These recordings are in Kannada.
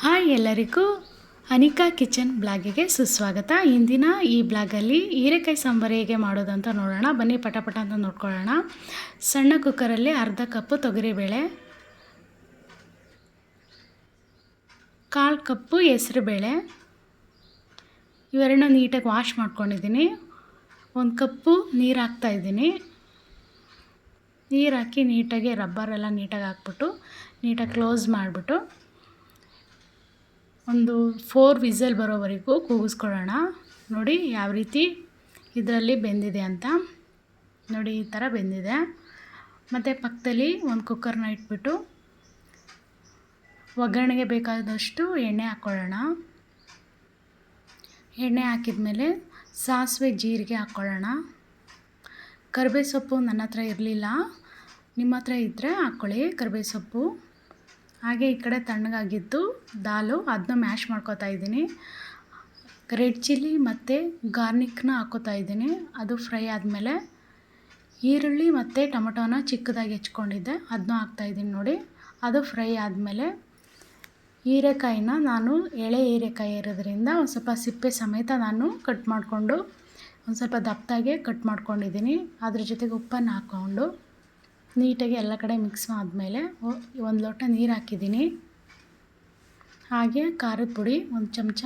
ಹಾಯ್ ಎಲ್ಲರಿಗೂ ಅನಿಕಾ ಕಿಚನ್ ಬ್ಲಾಗಿಗೆ ಸುಸ್ವಾಗತ. ಇಂದಿನ ಈ ಬ್ಲಾಗಲ್ಲಿ ಹೀರೆಕಾಯಿ ಸಾಂಬಾರು ಹೇಗೆ ಮಾಡೋದು ಅಂತ ನೋಡೋಣ. ಬನ್ನಿ ಪಟ ಪಟ ಅಂತ ನೋಡ್ಕೊಳ್ಳೋಣ. ಸಣ್ಣ ಕುಕ್ಕರಲ್ಲಿ ಅರ್ಧ ಕಪ್ಪು ತೊಗರಿಬೇಳೆ ಕಾಲು ಕಪ್ಪು ಹೆಸ್ರುಬೇಳೆ ಇವೆರಡನ್ನ ನೀಟಾಗಿ ವಾಶ್ ಮಾಡ್ಕೊಂಡಿದ್ದೀನಿ. ಒಂದು ಕಪ್ಪು ನೀರು ಹಾಕ್ತಾಯಿದ್ದೀನಿ ನೀರು ಹಾಕಿ ನೀಟಾಗಿ ರಬ್ಬರೆಲ್ಲ ನೀಟಾಗಿ ಹಾಕ್ಬಿಟ್ಟು, ನೀಟಾಗಿ ಕ್ಲೋಸ್ ಮಾಡಿಬಿಟ್ಟು ಒಂದು ಫೋರ್ ವಿಸಲ್ ಬರೋವರೆಗೂ ಕೂಗಿಸ್ಕೊಳ್ಳೋಣ. ನೋಡಿ ಯಾವ ರೀತಿ ಇದರಲ್ಲಿ ಬೆಂದಿದೆ ಅಂತ. ನೋಡಿ ಈ ಥರ ಬೆಂದಿದೆ. ಮತ್ತು ಪಕ್ಕದಲ್ಲಿ ಒಂದು ಕುಕ್ಕರ್ನ ಇಟ್ಬಿಟ್ಟು ಒಗ್ಗರಣೆಗೆ ಬೇಕಾದಷ್ಟು ಎಣ್ಣೆ ಹಾಕ್ಕೊಳ್ಳೋಣ. ಎಣ್ಣೆ ಹಾಕಿದ ಮೇಲೆ ಸಾಸಿವೆ ಜೀರಿಗೆ ಹಾಕ್ಕೊಳ್ಳೋಣ. ಕರಿಬೇವು ಸೊಪ್ಪು ನನ್ನ ಹತ್ರ ಇರಲಿಲ್ಲ. ನಿಮ್ಮ ಹತ್ರ ಇದ್ದರೆ ಹಾಕ್ಕೊಳ್ಳಿ ಕರಿಬೇ ಸೊಪ್ಪು ಹಾಗೆ ಈ ಕಡೆ ತಣ್ಣಗಾಗಿದ್ದು ದಾಲು ಅದನ್ನ ಮ್ಯಾಶ್ ಮಾಡ್ಕೋತಾ ಇದ್ದೀನಿ. ರೆಡ್ ಚಿಲ್ಲಿ ಮತ್ತು ಗಾರ್ನಿಕ್ನ ಹಾಕೋತಾ ಇದ್ದೀನಿ. ಅದು ಫ್ರೈ ಆದಮೇಲೆ ಈರುಳ್ಳಿ ಮತ್ತು ಟೊಮೊಟೊನ ಚಿಕ್ಕದಾಗಿ ಹೆಚ್ಕೊಂಡಿದ್ದೆ. ಅದನ್ನೂ ಹಾಕ್ತಾಯಿದ್ದೀನಿ ನೋಡಿ. ಅದು ಫ್ರೈ ಆದಮೇಲೆ ಹೀರೆಕಾಯಿನ ನಾನು ಎಳೆ ಹೀರೆಕಾಯಿ ಇರೋದ್ರಿಂದ ಒಂದು ಸ್ವಲ್ಪ ಸಿಪ್ಪೆ ಸಮೇತ ನಾನು ಕಟ್ ಮಾಡಿಕೊಂಡು ಒಂದು ಸ್ವಲ್ಪ ದಪ್ಪದಾಗೆ ಕಟ್ ಮಾಡ್ಕೊಂಡಿದ್ದೀನಿ. ಅದ್ರ ಜೊತೆಗೆ ಉಪ್ಪನ್ನು ಹಾಕ್ಕೊಂಡು ನೀಟಾಗಿ ಎಲ್ಲ ಕಡೆ ಮಿಕ್ಸ್ ಆದಮೇಲೆ ಒಂದು ಲೋಟ ನೀರು ಹಾಕಿದ್ದೀನಿ. ಹಾಗೆ ಖಾರದ ಪುಡಿ ಒಂದು ಚಮಚ,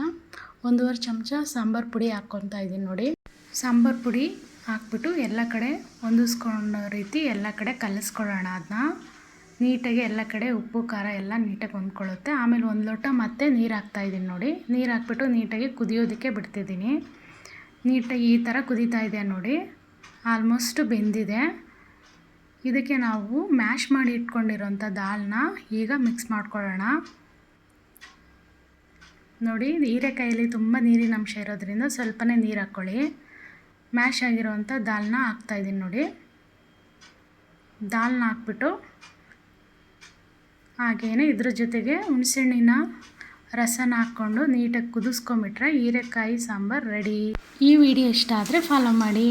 ಒಂದೂವರೆ ಚಮಚ ಸಾಂಬಾರು ಪುಡಿ ಹಾಕ್ಕೊತಾ ಇದ್ದೀನಿ ನೋಡಿ. ಸಾಂಬಾರು ಪುಡಿ ಹಾಕ್ಬಿಟ್ಟು ಎಲ್ಲ ಕಡೆ ಹೊಂದಿಸ್ಕೊಳ್ಳೋ ರೀತಿ ಎಲ್ಲ ಕಡೆ ಕಲಿಸ್ಕೊಳ್ಳೋಣ ಅದನ್ನ ನೀಟಾಗಿ ಎಲ್ಲ ಕಡೆ ಉಪ್ಪು, ಖಾರ ಎಲ್ಲ ನೀಟಾಗಿ ಹೊಂದ್ಕೊಳ್ಳುತ್ತೆ. ಆಮೇಲೆ ಒಂದು ಲೋಟ ಮತ್ತೆ ನೀರು ಹಾಕ್ತಾಯಿದ್ದೀನಿ ನೋಡಿ. ನೀರು ಹಾಕ್ಬಿಟ್ಟು ನೀಟಾಗಿ ಕುದಿಯೋದಕ್ಕೆ ಬಿಡ್ತಿದ್ದೀನಿ. ನೀಟಾಗಿ ಈ ಥರ ಕುದೀತಾ ಇದೆ ನೋಡಿ. ಆಲ್ಮೋಸ್ಟ್ ಬೆಂದಿದೆ. ಇದಕ್ಕೆ ನಾವು ಮ್ಯಾಶ್ ಮಾಡಿ ಇಟ್ಕೊಂಡಿರೋಂಥ ದಾಲ್ನ ಈಗ ಮಿಕ್ಸ್ ಮಾಡ್ಕೊಳ್ಳೋಣ. ನೋಡಿ, ಹೀರೆಕಾಯಲ್ಲಿ ತುಂಬ ನೀರಿನ ಅಂಶ ಇರೋದ್ರಿಂದ ಸ್ವಲ್ಪನೇ ನೀರು ಹಾಕ್ಕೊಳ್ಳಿ. ಮ್ಯಾಶ್ ಆಗಿರೋವಂಥ ದಾಲ್ನ ಹಾಕ್ತಾಯಿದ್ದೀನಿ ನೋಡಿ. ದಾಲ್ನ ಹಾಕ್ಬಿಟ್ಟು ಹಾಗೇನೆ ಇದ್ರ ಜೊತೆಗೆ ಹುಣಸೆಹಣ್ಣಿನ ರಸನ ಹಾಕ್ಕೊಂಡು ನೀಟಾಗಿ ಕುದಿಸ್ಕೊಂಬಿಟ್ರೆ ಹೀರೆಕಾಯಿ ಸಾಂಬಾರು ರೆಡಿ. ಈ ವಿಡಿಯೋ ಇಷ್ಟ ಆದರೆ ಫಾಲೋ ಮಾಡಿ.